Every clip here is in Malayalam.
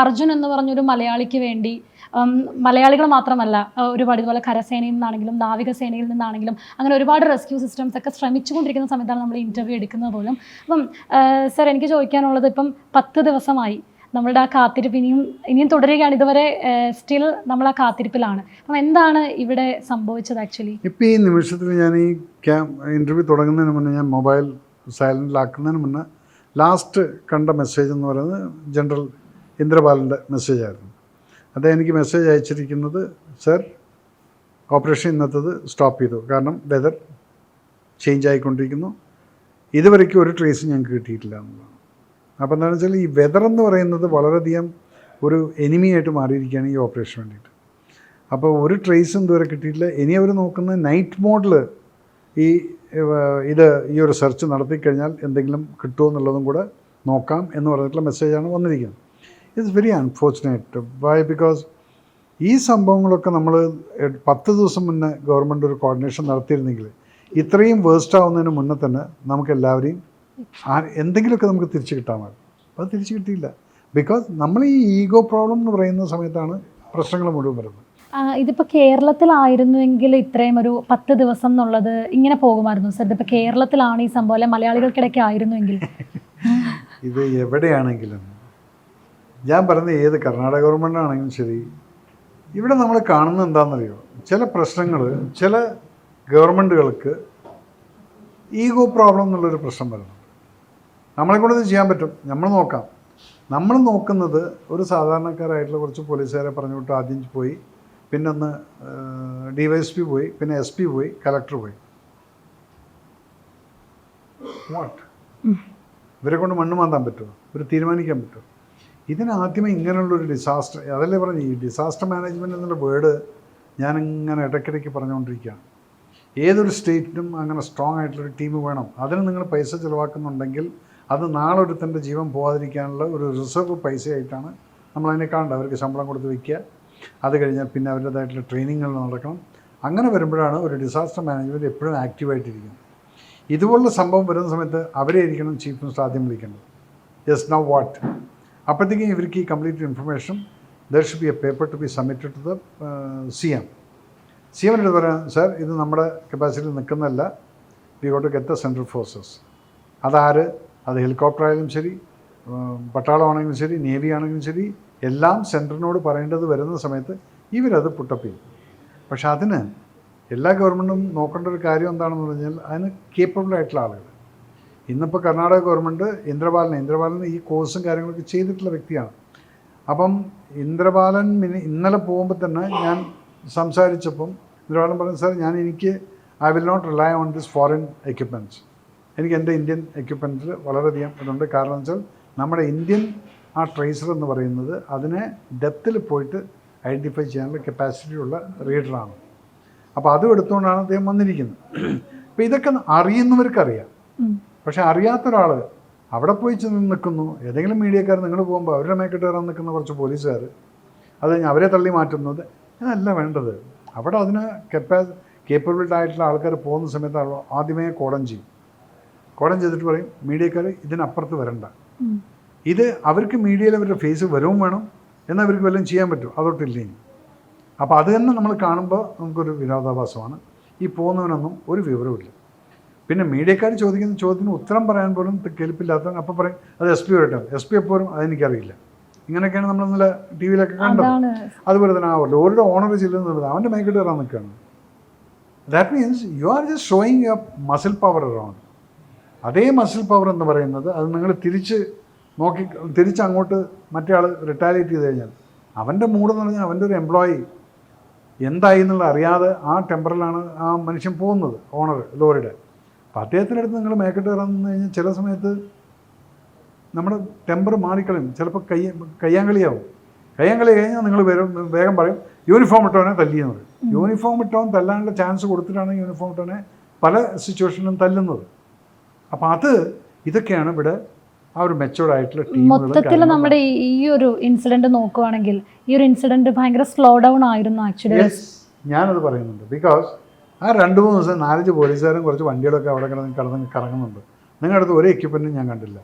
അർജുൻ എന്ന് പറഞ്ഞൊരു മലയാളിക്ക് വേണ്ടി മലയാളികൾ മാത്രമല്ല ഒരുപാട് ഇതുപോലെ കരസേനയിൽ നിന്നാണെങ്കിലും നാവികസേനയിൽ നിന്നാണെങ്കിലും അങ്ങനെ ഒരുപാട് റെസ്ക്യൂ സിസ്റ്റംസ് ഒക്കെ ശ്രമിച്ചുകൊണ്ടിരിക്കുന്ന സമയത്താണ് നമ്മൾ ഇന്റർവ്യൂ എടുക്കുന്നത് പോലും. അപ്പം സർ എനിക്ക് ചോദിക്കാനുള്ളത് ഇപ്പം പത്ത് ദിവസമായി നമ്മളുടെ ആ കാത്തിരിപ്പ് ഇനിയും ഇനിയും തുടരുകയാണ്. ഇതുവരെ സ്റ്റിൽ നമ്മൾ ആ കാത്തിരിപ്പിലാണ്. അപ്പം എന്താണ് ഇവിടെ സംഭവിച്ചത് ആക്ച്വലി ഇപ്പോൾ ഈ നിമിഷത്തിൽ ഞാൻ ഈ ക്യാം ഇന്റർവ്യൂ തുടങ്ങുന്നതിന് മുന്നേ ഞാൻ മൊബൈൽ സൈലന്റിലാക്കുന്നതിന് മുന്നേ ലാസ്റ്റ് കണ്ട മെസ്സേജ് എന്ന് പറയുന്നത് ജനറൽ ഇന്ദ്രപാലിന്റെ മെസ്സേജായിരുന്നു അദ്ദേഹം എനിക്ക് മെസ്സേജ് അയച്ചിരിക്കുന്നത് സർ ഓപ്പറേഷൻ ഇന്നത്തത് സ്റ്റോപ്പ് ചെയ്തു. കാരണം വെതർ ചേഞ്ച് ആയിക്കൊണ്ടിരിക്കുന്നു. ഇതുവരയ്ക്കും ഒരു ട്രേസ് ഞങ്ങൾക്ക് കിട്ടിയിട്ടില്ല എന്നുള്ളതാണ്. അപ്പോൾ എന്താണെന്ന് വെച്ചാൽ ഈ വെതർ എന്ന് പറയുന്നത് വളരെയധികം ഒരു എനിമിയായിട്ട് മാറിയിരിക്കുകയാണ് ഈ ഓപ്പറേഷൻ വേണ്ടിയിട്ട്. അപ്പോൾ ഒരു ട്രേസും ഇതുവരെ കിട്ടിയിട്ടില്ല. ഇനി അവർ നോക്കുന്നത് നൈറ്റ് മോഡിൽ ഈ ഇത് ഈ ഒരു സെർച്ച് നടത്തിക്കഴിഞ്ഞാൽ എന്തെങ്കിലും കിട്ടുമോ എന്നുള്ളതും കൂടെ നോക്കാം എന്ന് പറഞ്ഞിട്ടുള്ള മെസ്സേജാണ് വന്നിരിക്കുന്നത്. It's very unfortunate why because ഈ സംഭവങ്ങളൊക്കെ നമ്മൾ പത്ത് ദിവസം മുന്നേ ഗവൺമെന്റ് ഒരു കോർഡിനേഷൻ നടത്തിയിരുന്നെങ്കിൽ ഇത്രയും വേസ്റ്റ് ആവുന്നതിന് മുന്നേ തന്നെ നമുക്ക് എല്ലാവരെയും എന്തെങ്കിലുമൊക്കെ നമുക്ക് തിരിച്ചു കിട്ടാമായിരുന്നു മതി അത് തിരിച്ചു കിട്ടിയില്ല. ബിക്കോസ് നമ്മൾ ഈ ഈഗോ പ്രോബ്ലം എന്ന് പറയുന്ന സമയത്താണ് പ്രശ്നങ്ങൾ മുഴുവൻ വരുന്നത്. ഇതിപ്പോൾ കേരളത്തിലായിരുന്നുവെങ്കിൽ ഇത്രയും ഒരു പത്ത് ദിവസം എന്നുള്ളത് ഇങ്ങനെ പോകുമായിരുന്നു സർ. ഇതിപ്പോൾ കേരളത്തിലാണ് ഈ സംഭവം അല്ലെ മലയാളികൾക്കിടയ്ക്ക് ആയിരുന്നുവെങ്കിൽ? ഇത് എവിടെയാണെങ്കിലും ഞാൻ പറയുന്നത് ഏത് കർണാടക ഗവൺമെന്റ് ആണെങ്കിലും ശരി. ഇവിടെ നമ്മൾ കാണുന്നത് എന്താണെന്നറിയോ? ചില പ്രശ്നങ്ങൾ ചില ഗവൺമെന്റുകൾക്ക് ഈഗോ പ്രോബ്ലം എന്നുള്ളൊരു പ്രശ്നം വരുന്നുണ്ട്. നമ്മളെ കൊണ്ട് ഇത് ചെയ്യാൻ പറ്റും. നമ്മൾ നോക്കാം. നമ്മൾ നോക്കുന്നത് ഒരു സാധാരണക്കാരായിട്ടുള്ള കുറച്ച് പോലീസുകാരെ പറഞ്ഞു വിട്ട് ആദ്യം പോയി പിന്നെ ഒന്ന് ഡി വൈ എസ് പി പോയി പിന്നെ എസ് പി പോയി കലക്ടർ പോയി. വാട്ട് ഇവരെ കൊണ്ട് മണ്ണ് മാന്താൻ പറ്റുമോ? ഇവർ തീരുമാനിക്കാൻ പറ്റുമോ? ഇതിനാദ്യമേ ഇങ്ങനെയുള്ളൊരു ഡിസാസ്റ്റർ അതല്ലേ പറഞ്ഞു ഈ ഡിസാസ്റ്റർ മാനേജ്മെന്റ് എന്നുള്ള വേർഡ് ഞാനിങ്ങനെ ഇടയ്ക്കിടയ്ക്ക് പറഞ്ഞുകൊണ്ടിരിക്കുകയാണ്. ഏതൊരു സ്റ്റേറ്റിനും അങ്ങനെ സ്ട്രോങ് ആയിട്ടുള്ളൊരു ടീം വേണം. അതിന് നിങ്ങൾ പൈസ ചിലവാക്കുന്നുണ്ടെങ്കിൽ അത് നാളെ ഒരുത്തന്റെ ജീവൻ പോകാതിരിക്കാനുള്ള ഒരു റിസർവ് പൈസയായിട്ടാണ് നമ്മൾ അതിനെ കാണേണ്ടത്. അവർക്ക് ശമ്പളം കൊടുത്ത് വയ്ക്കുക അത് കഴിഞ്ഞാൽ പിന്നെ അവരുടേതായിട്ടുള്ള ട്രെയിനിങ്ങുകൾ നടക്കണം. അങ്ങനെ വരുമ്പോഴാണ് ഒരു ഡിസാസ്റ്റർ മാനേജ്മെന്റ് എപ്പോഴും ആക്റ്റീവായിട്ടിരിക്കുന്നത് ഇതുപോലുള്ള സംഭവം വരുന്ന സമയത്ത് അവരെ ഇരിക്കണം ചീഫ് മിനിസ്റ്റർ ആദ്യം വിളിക്കേണ്ടത്. ജസ്റ്റ് നൗ വാട്ട് അപ്പോഴത്തേക്കും ഇവർക്ക് ഈ complete information there should be a paper to be submitted to the C M C എമ്മിനോട് പറയാം സാർ ഇത് നമ്മുടെ കപ്പാസിറ്റിയിൽ നിൽക്കുന്നതല്ല. We got get the central forces അതാര്? അത് ഹെലികോപ്റ്റർ ആയാലും ശരി പട്ടാളമാണെങ്കിലും ശരി നേവി ആണെങ്കിലും ശരി എല്ലാം സെന്ററിനോട് പറയേണ്ടത് വരുന്ന സമയത്ത് ഇവരത് പുട്ടപ്പ് ചെയ്യും. പക്ഷെ അതിന് എല്ലാ ഗവൺമെന്റും നോക്കേണ്ട ഒരു കാര്യം എന്താണെന്ന് പറഞ്ഞാൽ അതിന് കേപ്പബിൾ ആയിട്ടുള്ള ആളുകൾ ഇന്നിപ്പോൾ കർണാടക ഗവൺമെന്റ് ഇന്ദ്രബാലൻ ഇന്ദ്രബാലൻ ഈ കോഴ്സും കാര്യങ്ങളൊക്കെ ചെയ്തിട്ടുള്ള വ്യക്തിയാണ്. അപ്പം ഇന്ദ്രബാലൻ ഇന്നലെ പോകുമ്പോൾ തന്നെ ഞാൻ സംസാരിച്ചപ്പം ഇന്ദ്രബാലൻ പറഞ്ഞു സാർ ഞാൻ എനിക്ക് I will not rely on this foreign equipments എനിക്ക് എന്റെ ഇന്ത്യൻ എക്യുപ്മെന്റിൽ വളരെയധികം ഇതുണ്ട്. കാരണം വെച്ചാൽ നമ്മുടെ ഇന്ത്യൻ ആ ട്രേസർ എന്ന് പറയുന്നത് അതിനെ ഡെപ്തിൽ പോയിട്ട് ഐഡന്റിഫൈ ചെയ്യാനുള്ള കപ്പാസിറ്റി ഉള്ള റീഡറാണ് അപ്പോൾ അതും എടുത്തുകൊണ്ടാണ് അദ്ദേഹം വന്നിരിക്കുന്നത്. അപ്പോൾ ഇതൊക്കെ അറിയുന്നവർക്കറിയാം. പക്ഷെ അറിയാത്ത ഒരാൾ അവിടെ പോയി ചെന്ന് നിൽക്കുന്നു. ഏതെങ്കിലും മീഡിയക്കാർ നിങ്ങൾ പോകുമ്പോൾ അവരുടെ മേക്കിട്ട് കയറാൻ നിൽക്കുന്ന കുറച്ച് പോലീസുകാർ അത് കഴിഞ്ഞ് അവരെ തള്ളി മാറ്റുന്നത് അതല്ല വേണ്ടത്. അവിടെ അതിന് കെപ്പാ കേപ്പബിലിറ്റി ആയിട്ടുള്ള ആൾക്കാർ പോകുന്ന സമയത്ത് ആദ്യമേ കോടം ചെയ്യും. കോടം ചെയ്തിട്ട് പറയും മീഡിയക്കാർ ഇതിനപ്പുറത്ത് വരണ്ട. ഇത് അവർക്ക് മീഡിയയിൽ അവരുടെ ഫേസ് വരവും വേണം എന്നാൽ അവർക്ക് വല്ലതും ചെയ്യാൻ പറ്റും അതോട്ടില്ല ഇനി. അപ്പോൾ അത് തന്നെ നമ്മൾ കാണുമ്പോൾ നമുക്കൊരു വിരോധാഭാസമാണ്. ഈ പോകുന്നവനൊന്നും ഒരു വിവരവുമില്ല പിന്നെ മീഡിയക്കാർ ചോദിക്കുന്ന ചോദ്യത്തിന് ഉത്തരം പറയാൻ പോലും കേൾപ്പില്ലാത്ത അപ്പം പറയും അത് എസ് പി വരട്ടെ. എസ് പി എപ്പോഴും അതെനിക്കറിയില്ല ഇങ്ങനെയൊക്കെയാണ് നമ്മൾ ഇന്നലെ ടി വിയിലൊക്കെ കണ്ടത്. അതുപോലെ തന്നെ ആ ലോറിയുടെ ഓണർ ചെല്ലുന്നത് അവന്റെ മേക്കിട്ട് കയറാൻ നിൽക്കുകയാണ്. That means you are just showing your muscle power around അതേ മസിൽ പവർ എന്ന് പറയുന്നത് അത് നിങ്ങൾ തിരിച്ച് നോക്കി തിരിച്ച് അങ്ങോട്ട് മറ്റേ ആൾ റിട്ടാലിയേറ്റ് ചെയ്ത് കഴിഞ്ഞാൽ അവന്റെ മൂഡ് എന്ന് പറഞ്ഞാൽ അവന്റെ ഒരു എംപ്ലോയി എന്തായി എന്നുള്ള അറിയാതെ ആ ടെമ്പറിലാണ് ആ മനുഷ്യൻ പോകുന്നത് ഓണർ ലോറിയുടെ. അപ്പോൾ അടുത്ത് നിങ്ങൾ മേക്കെട്ട് കയറാന്ന് കഴിഞ്ഞാൽ ചില സമയത്ത് നമ്മുടെ ടെമ്പർ മാറിക്കളയും. ചിലപ്പോൾ കയ്യ കയ്യാങ്കളിയാവും. കയ്യാങ്കളി കഴിഞ്ഞാൽ നിങ്ങൾ വരും വേഗം പറയും യൂണിഫോം ഇട്ടവനെ തല്ലിയെന്ന് പറയും. യൂണിഫോം ഇട്ടവൻ തല്ലാനുള്ള ചാൻസ് കൊടുത്തിട്ടാണ് യൂണിഫോം ഇട്ടവനെ പല സിറ്റുവേഷനിലും തല്ലുന്നത്. അപ്പോൾ അത് ഇതൊക്കെയാണ് ഇവിടെ ആ ഒരു മെച്ചുവർഡ് ആയിട്ടുള്ള മൊത്തത്തിൽ നമ്മുടെ ഈ- ഒരു ഇൻസിഡന്റ് നോക്കുവാണെങ്കിൽ ഈ ഒരു ഇൻസിഡന്റ് ഭയങ്കര സ്ലോ ഡൗൺ ആയിരുന്നു ആക്ച്വലി ഞാനത് പറയുന്നുണ്ട്. ബിക്കോസ് ആ രണ്ട് മൂന്ന് ദിവസം നാലഞ്ച് പോലീസുകാരും കുറച്ച് വണ്ടികളൊക്കെ അവിടെ കിടന്ന് കിടന്ന് കറങ്ങുന്നുണ്ട്. നിങ്ങളുടെ അടുത്ത് ഒരു എക്യുപ്മെന്റും ഞാൻ കണ്ടില്ല.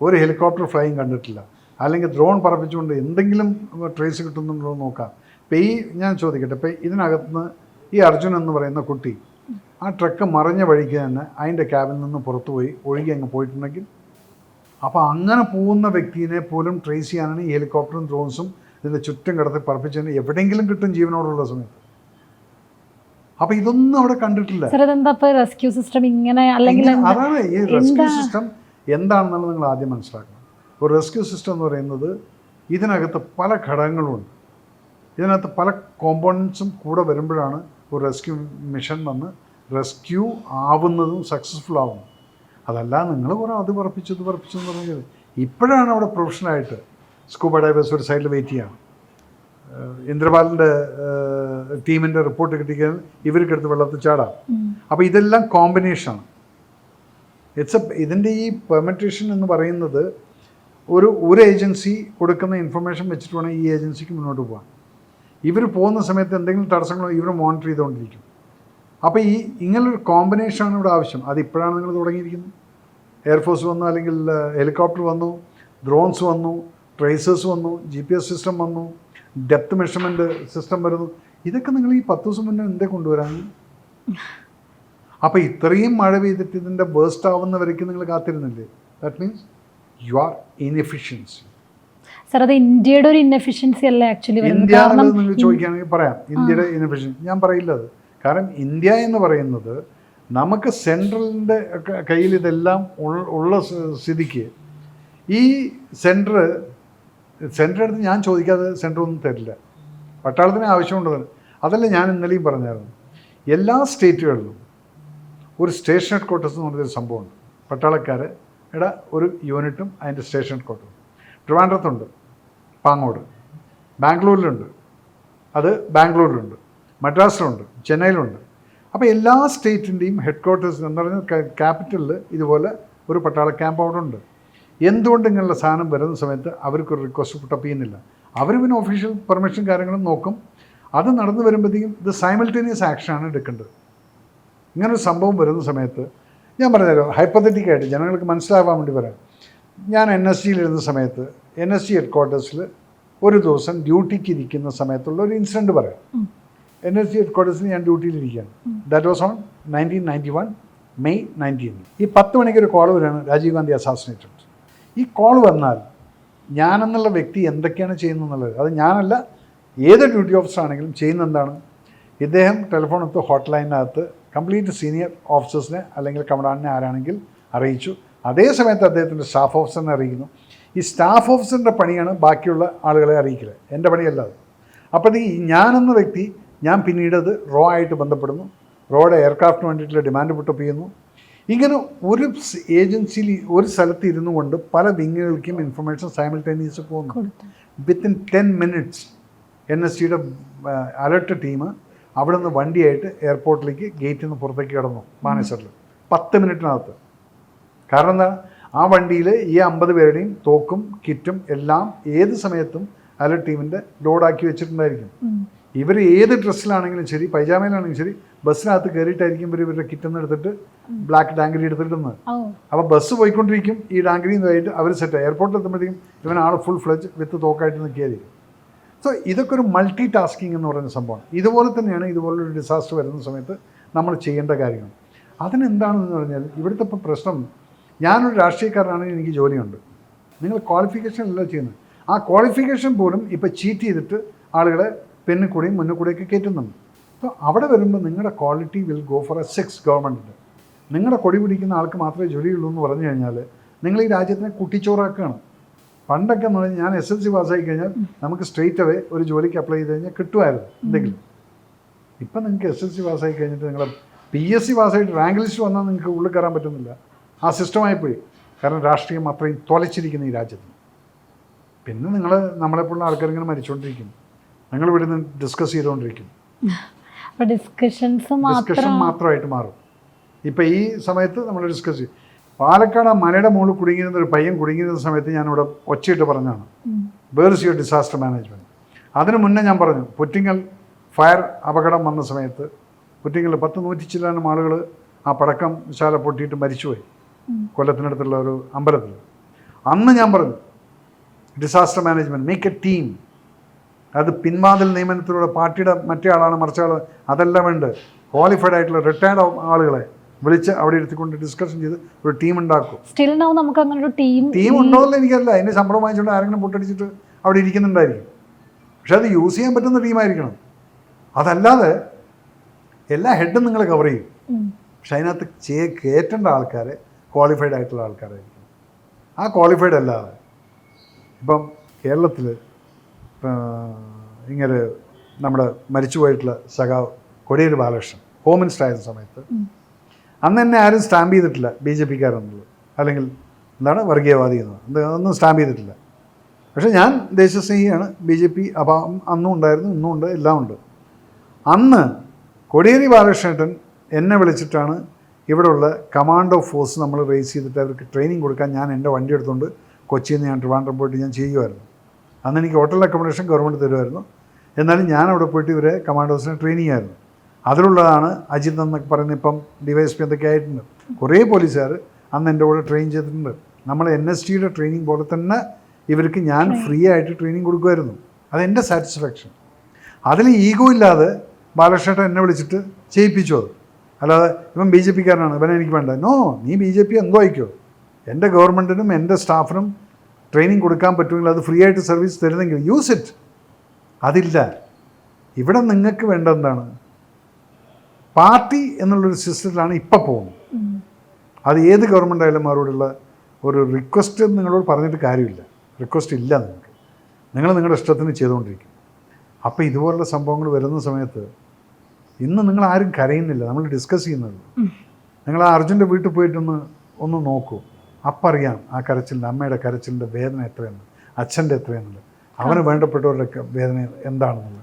ഒരു ഹെലികോപ്റ്റർ ഫ്ലൈയും കണ്ടിട്ടില്ല. അല്ലെങ്കിൽ ഡ്രോൺ പറപ്പിച്ചുകൊണ്ട് എന്തെങ്കിലും ട്രേസ് കിട്ടുന്നുണ്ടോ എന്ന് നോക്കാം. ഇപ്പം ഈ ഞാൻ ചോദിക്കട്ടെ ഇപ്പം ഇതിനകത്തുനിന്ന് ഈ അർജുൻ എന്ന് പറയുന്ന കുട്ടി ആ ട്രക്ക് മറിഞ്ഞ വഴിക്ക് തന്നെ അതിന്റെ ക്യാബിൽ നിന്ന് പുറത്തു പോയി ഒഴുകി അങ്ങ് പോയിട്ടുണ്ടെങ്കിൽ? അപ്പോൾ അങ്ങനെ പോകുന്ന വ്യക്തിയെ പോലും ട്രേസ് ചെയ്യാനാണ് ഈ ഹെലികോപ്റ്ററും ഡ്രോൺസും ഇതിന്റെ ചുറ്റും കിടത്തി പറപ്പിച്ചതിന് എവിടെയെങ്കിലും കിട്ടും ജീവനോടുള്ള സമയത്ത്. അപ്പോൾ ഇതൊന്നും അവിടെ കണ്ടിട്ടില്ല. റെസ്ക്യൂ സിസ്റ്റം ഇങ്ങനെ അല്ലെങ്കിൽ അതാണ് ഈ റെസ്ക്യൂ? സിസ്റ്റം എന്താണെന്നുള്ളത് നിങ്ങൾ ആദ്യം മനസ്സിലാക്കണം. ഒരു റെസ്ക്യൂ സിസ്റ്റം എന്ന് പറയുന്നത് ഇതിനകത്ത് പല ഘടകങ്ങളുമുണ്ട് ഇതിനകത്ത് പല കോമ്പോണൻസും കൂടെ വരുമ്പോഴാണ് ഒരു റെസ്ക്യൂ മിഷൻ വന്ന് റെസ്ക്യൂ ആവുന്നതും സക്സസ്ഫുൾ ആവും അതല്ല നിങ്ങൾ കുറേ അത് പറപ്പിച്ചു ഇത് പറപ്പിച്ചു എന്ന് പറഞ്ഞത് ഇപ്പോഴാണ് അവിടെ പ്രൊഫഷണലായിട്ട് സ്കൂബ ഡൈവേഴ്സ് ഒരു സൈഡിൽ വെയിറ്റ് ചെയ്യണം ഏഹ് ഇന്ദ്രപാലിന്റെ ടീമിന്റെ റിപ്പോർട്ട് കിട്ടിക്കഴിഞ്ഞാൽ ഇവർക്കെടുത്ത് വെള്ളത്തിൽ ചാടാം. അപ്പൊ അപ്പോൾ ഇതെല്ലാം കോമ്പിനേഷനാണ് ഇറ്റ്സ് എ ഇതിന്റെ ഈ പെർമിറ്റേഷൻ എന്ന് പറയുന്നത് ഒരു ഒരു ഏജൻസി കൊടുക്കുന്ന ഇൻഫർമേഷൻ വെച്ചിട്ട് വേണം ഈ ഏജൻസിക്ക് മുന്നോട്ട് പോകാൻ. ഇവർ പോകുന്ന സമയത്ത് എന്തെങ്കിലും തടസ്സങ്ങളോ ഇവർ മോണിറ്റർ ചെയ്തുകൊണ്ടിരിക്കും. അപ്പോൾ ഈ ഇങ്ങനൊരു കോമ്പിനേഷനാണ് ഇവിടെ ആവശ്യം. അത് ഇപ്പോഴാണ് നിങ്ങൾ തുടങ്ങിയിരിക്കുന്നത്. എയർഫോഴ്സ് വന്നു അല്ലെങ്കിൽ ഹെലികോപ്റ്റർ വന്നു ഡ്രോൺസ് വന്നു ട്രേസേഴ്സ് വന്നു ജി പി എസ് സിസ്റ്റം വന്നു ഡെപ്ത് മെഷർമെന്റ് സിസ്റ്റം വരുന്നു. ഇതൊക്കെ നിങ്ങൾ ഈ പത്ത് ദിവസം മുന്നേ എന്തേ കൊണ്ടുവരാൻ അപ്പോൾ ഇത്രയും മഴ പെയ്തിട്ട് ഇതിന്റെ ബേസ്റ്റ് ആവുന്നവരേക്ക് നിങ്ങൾ കാത്തിരുന്നില്ലേ? That means you are inefficiency sir അത് ഇന്ത്യയുടെ ഒരു ഇൻഎഫിഷ്യൻസി അല്ലേ ആക്ച്വലി ഇന്ത്യ നിങ്ങൾ ചോദിക്കുകയാണെങ്കിൽ പറയാം. ഇന്ത്യയുടെ ഇൻഎഫിഷ്യൻസി ഞാൻ പറയില്ല അത്. കാരണം ഇന്ത്യ എന്ന് പറയുന്നത് നമുക്ക് സെൻട്രലിന്റെ കയ്യിൽ ഇതെല്ലാം ഉള്ള സ്ഥ- സ്ഥിതിക്ക് ഈ സെന്റർ സെന്റർ അടുത്ത് ഞാൻ ചോദിക്കാതെ സെന്റർ ഒന്നും തരില്ല. പട്ടാളത്തിന് ആവശ്യമുണ്ടെന്ന് അതല്ല ഞാൻ ഇന്നലെയും പറഞ്ഞായിരുന്നു. എല്ലാ സ്റ്റേറ്റുകളിലും ഒരു സ്റ്റേഷൻ ഹെഡ് ക്വാർട്ടേഴ്സ് എന്ന് പറഞ്ഞൊരു സംഭവമുണ്ട്. പട്ടാളക്കാരുടെ ഒരു യൂണിറ്റും അതിന്റെ സ്റ്റേഷൻ ഹെഡ് ക്വാർട്ടേഴ്സും ട്രിവാൻഡ്രത്തുണ്ട് പാങ്ങോട്. ബാംഗ്ലൂരിലുണ്ട് അത് ബാംഗ്ലൂരിലുണ്ട്. മദ്രാസിലുണ്ട് ചെന്നൈയിലുണ്ട്. അപ്പോൾ എല്ലാ സ്റ്റേറ്റിന്റെയും ഹെഡ് ക്വാർട്ടേഴ്സ് എന്ന് പറഞ്ഞാൽ ക്യാപിറ്റലിൽ ഇതുപോലെ ഒരു പട്ടാള ക്യാമ്പ് അവിടെ ഉണ്ട് എന്തുകൊണ്ട് ഇങ്ങനെയുള്ള സാധനം വരുന്ന സമയത്ത് അവർക്കൊരു റിക്വസ്റ്റ് പുട്ടപ്പ് ചെയ്യുന്നില്ല അവർ പിന്നെ ഒഫീഷ്യൽ പെർമിഷൻ കാര്യങ്ങളും നോക്കും. അത് നടന്നു വരുമ്പോഴത്തേക്കും ഇത് സൈമൾട്ടേനിയസ് ആക്ഷനാണ് എടുക്കേണ്ടത്. ഇങ്ങനൊരു സംഭവം വരുന്ന സമയത്ത് ഞാൻ പറഞ്ഞുതരാം ഹൈപ്പത്തറ്റിക്കായിട്ട് ജനങ്ങൾക്ക് മനസ്സിലാവാൻ വേണ്ടി പറയാം. ഞാൻ എൻ എസ് സിയിലിരുന്ന സമയത്ത് എൻ എസ് സി ഹെഡ് ക്വാർട്ടേഴ്സിൽ ഒരു ദിവസം ഡ്യൂട്ടിക്ക് ഇരിക്കുന്ന സമയത്തുള്ള ഒരു ഇൻസിഡന്റ് പറയാം. എൻ എസ് സി ഹെഡ് ക്വാർട്ടേഴ്സിൽ ഞാൻ ഡ്യൂട്ടിയിലിരിക്കുകയാണ് that was on nineteen ninety one May nineteen ഈ പത്ത് മണിക്ക് ഒരു കോൾ വരികയാണ് രാജീവ് ഗാന്ധി അസാസിനേറ്റഡ് ഈ കോൾ വന്നാൽ ഞാനെന്നുള്ള വ്യക്തി എന്തൊക്കെയാണ് ചെയ്യുന്നത് എന്നുള്ളത് അത് ഞാനല്ല ഏത് ഡ്യൂട്ടി ഓഫീസർ ആണെങ്കിലും ചെയ്യുന്ന എന്താണ്? ഇദ്ദേഹം ടെലിഫോൺ എടുത്ത് ഹോട്ട് ലൈനിനകത്ത് കംപ്ലീറ്റ് സീനിയർ ഓഫീസേഴ്സിനെ അല്ലെങ്കിൽ കമഡാണ്ടിനെ ആരാണെങ്കിൽ അറിയിച്ചു. അതേ സമയത്ത് അദ്ദേഹത്തിന്റെ സ്റ്റാഫ് ഓഫീസറിനെ അറിയിക്കുന്നു. ഈ സ്റ്റാഫ് ഓഫീസറിന്റെ പണിയാണ് ബാക്കിയുള്ള ആളുകളെ അറിയിക്കൽ എന്റെ പണിയല്ല അത്. ഈ ഞാനെന്ന വ്യക്തി ഞാൻ പിന്നീട് അത് റോ ആയിട്ട് ബന്ധപ്പെടുന്നു. റോയുടെ എയർക്രാഫ്റ്റിന് വേണ്ടിയിട്ടുള്ള ഡിമാൻഡ് പുട്ടപ്പ് ചെയ്യുന്നു. ഇങ്ങനെ ഒരു ഏജൻസിയിൽ ഒരു സ്ഥലത്ത് ഇരുന്നു കൊണ്ട് പല വിങ്ങുകൾക്കും ഇൻഫർമേഷൻ സൈമിൾട്ടേനിയസ് പോകുന്നു. Within ten minutes N S സിയുടെ അലർട്ട് ടീം അവിടെ നിന്ന് വണ്ടിയായിട്ട് എയർപോർട്ടിലേക്ക് ഗേറ്റിൽ നിന്ന് പുറത്തേക്ക് കിടന്നു മാനേസറിൽ പത്ത് മിനിറ്റിനകത്ത് കാരണം എന്താ? ആ വണ്ടിയിൽ ഈ അമ്പത് പേരുടെയും തോക്കും കിറ്റും എല്ലാം ഏത് സമയത്തും അലർട്ട് ടീമിന്റെ ലോഡാക്കി വെച്ചിട്ടുണ്ടായിരിക്കും. ഇവർ ഏത് ഡ്രസ്സിലാണെങ്കിലും ശരി പൈജാമയിലാണെങ്കിലും ശരി ബസ്സിനകത്ത് കയറിയിട്ടായിരിക്കും ഇവർ ഇവരുടെ കിറ്റെന്ന് എടുത്തിട്ട് ബ്ലാക്ക് ഡാങ്കിരി എടുത്തിട്ടുന്നത് അപ്പൊ അപ്പോൾ ബസ് പോയിക്കൊണ്ടിരിക്കും ഈ ഡാങ്കിരിയും ഇതായിട്ട് അവർ സെറ്റ് എയർപോർട്ടിൽ എത്തുമ്പോഴത്തേക്കും ഇവൻ ആൾ ഫുൾ ഫ്ലജ് വിത്ത് തോക്കായിട്ട് നിൽക്കുകയായിരിക്കും സോ ഇതൊക്കെ ഒരു മൾട്ടി ടാസ്കിങ് എന്ന് പറയുന്ന സംഭവമാണ്. ഇതുപോലെ തന്നെയാണ് ഇതുപോലൊരു ഡിസാസ്റ്റർ വരുന്ന സമയത്ത് നമ്മൾ ചെയ്യേണ്ട കാര്യങ്ങൾ. അതിനെന്താണെന്ന് പറഞ്ഞാൽ ഇവിടുത്തെ ഇപ്പോൾ പ്രശ്നം ഞാനൊരു രാഷ്ട്രീയക്കാരനാണെങ്കിൽ എനിക്ക് ജോലിയുണ്ട്. നിങ്ങൾ ക്വാളിഫിക്കേഷൻ അല്ല ചെയ്യുന്നത്. ആ ക്വാളിഫിക്കേഷൻ പോലും ഇപ്പോൾ ചീറ്റ് ചെയ്തിട്ട് ആളുകളെ പെണ്ണിൽ കൂടെയും മുന്നിൽ കൂടെയൊക്കെ കയറ്റുന്നുണ്ട്. അപ്പോൾ അവിടെ വരുമ്പോൾ നിങ്ങളുടെ quality will go for a six government നിങ്ങളുടെ കൊടി പിടിക്കുന്ന ആൾക്ക് മാത്രമേ ജോലിയുള്ളൂ എന്ന് പറഞ്ഞു കഴിഞ്ഞാൽ നിങ്ങൾ ഈ രാജ്യത്തിനെ കുട്ടിച്ചോറാക്കുകയാണ്. പണ്ടൊക്കെ എന്ന് പറഞ്ഞാൽ ഞാൻ എസ് എൽ സി പാസ്സായി കഴിഞ്ഞാൽ നമുക്ക് സ്ട്രെയിറ്റ് അവേ ഒരു ജോലിക്ക് അപ്ലൈ ചെയ്ത് കഴിഞ്ഞാൽ കിട്ടുമായിരുന്നു എന്തെങ്കിലും. ഇപ്പം നിങ്ങൾക്ക് എസ് എൽ സി പാസ്സായി കഴിഞ്ഞിട്ട് നിങ്ങൾ പി എസ് സി പാസ്സായിട്ട് റാങ്ക് ലിസ്റ്റ് വന്നാൽ നിങ്ങൾക്ക് ഉള്ളിൽ കയറാൻ പറ്റുന്നില്ല. ആ സിസ്റ്റമായി പോയി. കാരണം രാഷ്ട്രീയം അത്രയും തൊലച്ചിരിക്കുന്നു ഈ രാജ്യത്ത് പിന്നെ നിങ്ങൾ നമ്മളെപ്പോലുള്ള ആൾക്കാർ ഇങ്ങനെ നിങ്ങൾ ഇവിടെ നിന്ന് ഡിസ്കസ് ചെയ്തുകൊണ്ടിരിക്കും. ഡിസ്കഷൻസ് ഡിസ്കഷൻ മാത്രം മാത്രമായിട്ട് മാറും. ഇപ്പം ഈ സമയത്ത് നമ്മൾ ഡിസ്കസ് ചെയ്യും. പാലക്കാട് ആ മലയുടെ മുകളിൽ കുടുങ്ങിയിരുന്ന ഒരു പയ്യൻ കുടുങ്ങിയിരുന്ന സമയത്ത് ഞാനിവിടെ ഒച്ചയിട്ട് പറഞ്ഞാണ് വേർസ് യുവർ ഡിസാസ്റ്റർ മാനേജ്മെന്റ് അതിനു മുന്നേ ഞാൻ പറഞ്ഞു പുറ്റിങ്ങൽ ഫയർ അപകടം വന്ന സമയത്ത് പുറ്റിങ്ങൽ പത്ത് നൂറ്റി ചില്ലാനും ആളുകൾ ആ പടക്കം ശാല പൊട്ടിയിട്ട് മരിച്ചുപോയി. കൊല്ലത്തിനടുത്തുള്ള ഒരു അമ്പലത്തിൽ. അന്ന് ഞാൻ പറഞ്ഞു disaster management make a team അത് പിൻവാതിൽ നിയമനത്തിലൂടെ പാർട്ടിയുടെ മറ്റേ ആളാണ് മറിച്ച ആൾ അതല്ല വേണ്ട ക്വാളിഫൈഡ് ആയിട്ടുള്ള റിട്ടയർഡ് ആളുകളെ വിളിച്ച് അവിടെ എടുത്തുകൊണ്ട് ഡിസ്കഷൻ ചെയ്ത് ഒരു ടീം ഉണ്ടാക്കും. സ്റ്റിൽ നൗ നമുക്ക് അങ്ങനെ ഒരു ടീം ടീം ഉണ്ടോ എന്ന് എനിക്കല്ല എന്നെ ശമ്പളം വാങ്ങിച്ചുകൊണ്ട് ആരെങ്കിലും പൊട്ടടിച്ചിട്ട് അവിടെ ഇരിക്കുന്നുണ്ടായിരിക്കും. പക്ഷെ അത് യൂസ് ചെയ്യാൻ പറ്റുന്ന ടീമായിരിക്കണം അതല്ലാതെ എല്ലാ ഹെഡും നിങ്ങൾ കവർ ചെയ്യും. പക്ഷെ അതിനകത്ത് ചേ കയറ്റേണ്ട ആൾക്കാരെ ക്വാളിഫൈഡ് ആയിട്ടുള്ള ആൾക്കാരായിരിക്കും ആ ക്വാളിഫൈഡ് അല്ലാതെ. ഇപ്പം കേരളത്തിൽ ഇങ്ങനെ നമ്മുടെ മരിച്ചുപോയിട്ടുള്ള സഖാവ് കൊടിയേരി ബാലകൃഷ്ണൻ ഹോം മിനിസ്റ്റർ ആയിരുന്ന സമയത്ത് അന്ന് എന്നെ ആരും സ്റ്റാമ്പ് ചെയ്തിട്ടില്ല ബി ജെ പിക്കാരെന്നുള്ളത്. അല്ലെങ്കിൽ എന്താണ് വർഗീയവാദി എന്ന്. അതൊന്നും ഒന്നും സ്റ്റാമ്പ് ചെയ്തിട്ടില്ല. പക്ഷെ ഞാൻ ദേശസ്നേഹിയാണ്. ബി ജെ പി അപ്പം അന്നും ഉണ്ടായിരുന്നു ഇന്നും ഉണ്ട് എല്ലാം ഉണ്ട്. അന്ന് കൊടിയേരി ബാലകൃഷ്ണേട്ടൻ എന്നെ വിളിച്ചിട്ടാണ് ഇവിടെയുള്ള കമാൻഡ് ഓഫ് ഫോഴ്സ് നമ്മൾ റേസ് ചെയ്തിട്ട് അവർക്ക് ട്രെയിനിങ് കൊടുക്കാൻ ഞാൻ എന്റെ വണ്ടി എടുത്തുകൊണ്ട് കൊച്ചിയിൽ നിന്ന് ഞാൻ ട്രിവാൻഡ്രം പോയിട്ട് ഞാൻ ചെയ്യുമായിരുന്നു അന്ന് എനിക്ക് ഹോട്ടൽ അക്കോമഡേഷൻ ഗവൺമെന്റ് തരുമായിരുന്നു. എന്നാലും ഞാൻ അവിടെ പോയിട്ട് ഇവരെ കമാൻഡോസിനെ ട്രെയിനിങ് ആയിരുന്നു അതിലുള്ളതാണ് അജിത് എന്നൊക്കെ പറയുന്ന ഇപ്പം ഡിവൈഎസ് പി എന്തൊക്കെ ആയിട്ടുണ്ട്. കുറേ പോലീസുകാർ അന്ന് എന്റെ കൂടെ ട്രെയിൻ ചെയ്തിട്ടുണ്ട്. നമ്മൾ എൻ എസ് ടിയുടെ ട്രെയിനിങ് പോലെ തന്നെ ഇവർക്ക് ഞാൻ ഫ്രീ ആയിട്ട് ട്രെയിനിങ് കൊടുക്കുമായിരുന്നു. അതെന്റെ സാറ്റിസ്ഫാക്ഷൻ അതിൽ ഈഗോ ഇല്ലാതെ ബാലകൃഷ്ണേട്ടൻ എന്നെ വിളിച്ചിട്ട് ചെയ്യിപ്പിച്ചു അത്. അല്ലാതെ ഇവൻ ബി ജെ പിക്കാരനാണ് ഇവനെ എനിക്ക് വേണ്ട. നോ നീ ബി ജെ പി എന്തോ ആയിക്കോ എന്റെ ഗവൺമെന്റിനും എന്റെ സ്റ്റാഫിനും ട്രെയിനിങ് കൊടുക്കാൻ പറ്റുമെങ്കിൽ അത് ഫ്രീ ആയിട്ട് സർവീസ് തരുന്നെങ്കിൽ യൂസ് ഇറ്റ് അതില്ല. ഇവിടെ നിങ്ങൾക്ക് വേണ്ട എന്താണ്? പാർട്ടി എന്നുള്ളൊരു സിസ്റ്റത്തിലാണ് ഇപ്പം പോകുന്നത്. അത് ഏത് ഗവൺമെന്റ് ആയാലും അവരോടുള്ള ഒരു റിക്വസ്റ്റ് നിങ്ങളോട് പറഞ്ഞിട്ട് കാര്യമില്ല. റിക്വസ്റ്റ് ഇല്ല നിങ്ങൾക്ക്. നിങ്ങൾ നിങ്ങളുടെ ഇഷ്ടത്തിന് ചെയ്തുകൊണ്ടിരിക്കും. അപ്പോൾ ഇതുപോലുള്ള സംഭവങ്ങൾ വരുന്ന സമയത്ത് ഇന്ന് നിങ്ങൾ ആരും കരയുന്നില്ല. നമ്മൾ ഡിസ്കസ് ചെയ്യുന്നത്. നിങ്ങൾ ആ അർജുന്റെ വീട്ടിൽ പോയിട്ടൊന്ന് ഒന്ന് നോക്കൂ. അപ്പം അറിയാം ആ കരച്ചിലിന്റെ അമ്മയുടെ കരച്ചിലിന്റെ വേദന എത്രയാണ് അച്ഛന്റെ എത്രയെന്നുള്ളത് അവന് വേണ്ടപ്പെട്ടവരുടെ വേദന എന്താണെന്നുള്ളത്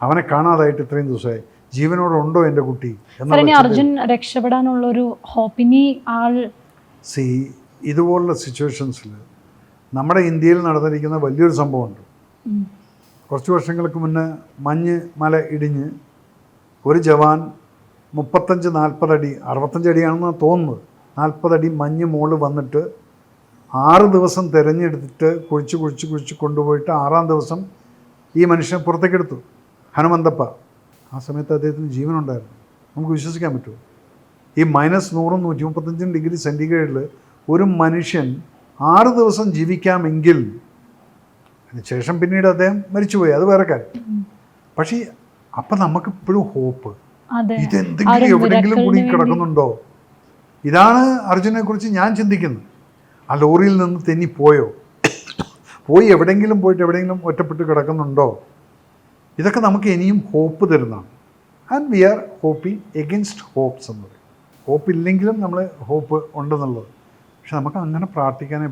അവനെ കാണാതായിട്ട് ഇത്രയും ദിവസമായി. ജീവനോടുണ്ടോ എന്റെ കുട്ടി അർജുൻ രക്ഷപ്പെടാനുള്ള ഒരു ഹോപ്പിനി ആൾ സി ഇതുപോലുള്ള സിറ്റുവേഷൻസിൽ നമ്മുടെ ഇന്ത്യയിൽ നടന്നിരിക്കുന്ന വലിയൊരു സംഭവമുണ്ട്. കുറച്ച് വർഷങ്ങൾക്ക് മുന്നേ മഞ്ഞ് മല ഇടിഞ്ഞ് ഒരു ജവാൻ മുപ്പത്തഞ്ച് നാൽപ്പതടി അറുപത്തഞ്ച് അടിയാണെന്നാണ് തോന്നുന്നത്. നാൽപ്പതടി മഞ്ഞ് മോൾ വന്നിട്ട് ആറ് ദിവസം തിരഞ്ഞെടുത്തിട്ട് കുഴിച്ച് കുഴിച്ച് കുഴിച്ച് കൊണ്ടുപോയിട്ട് ആറാം ദിവസം ഈ മനുഷ്യനെ പുറത്തേക്കെടുത്തു. ഹനുമന്തപ്പ. ആ സമയത്ത് അദ്ദേഹത്തിന് ജീവനുണ്ടായിരുന്നു. നമുക്ക് വിശ്വസിക്കാൻ പറ്റുമോ? ഈ മൈനസ് നൂറും നൂറ്റി മുപ്പത്തഞ്ചും ഡിഗ്രി സെന്റിഗ്രേഡിൽ ഒരു മനുഷ്യൻ ആറ് ദിവസം ജീവിക്കാമെങ്കിൽ അതിനുശേഷം പിന്നീട് അദ്ദേഹം മരിച്ചുപോയി. അത് വേറെ കാര്യം. പക്ഷേ അപ്പം നമുക്ക് ഇപ്പോഴും ഹോപ്പ്. ഇതെന്തെങ്കിലും എവിടെയെങ്കിലും കൂടി കിടക്കുന്നുണ്ടോ? ഇതാണ് അർജുനെക്കുറിച്ച് ഞാൻ ചിന്തിക്കുന്നത് ആ ലോറിയിൽ നിന്ന് തെന്നി പോയോ എവിടെയെങ്കിലും പോയിട്ട് എവിടെയെങ്കിലും ഒറ്റപ്പെട്ട് കിടക്കുന്നുണ്ടോ? ഇതൊക്കെ നമുക്ക് ഇനിയും ഹോപ്പ് തരുന്നതാണ്. And we are hoping against hopes എന്ന് പറയും. ഹോപ്പ് ഇല്ലെങ്കിലും നമ്മൾ ഹോപ്പ് ഉണ്ടെന്നുള്ളത്. പക്ഷെ നമുക്ക് അങ്ങനെ പ്രാർത്ഥിക്കാനേ പറ്റും.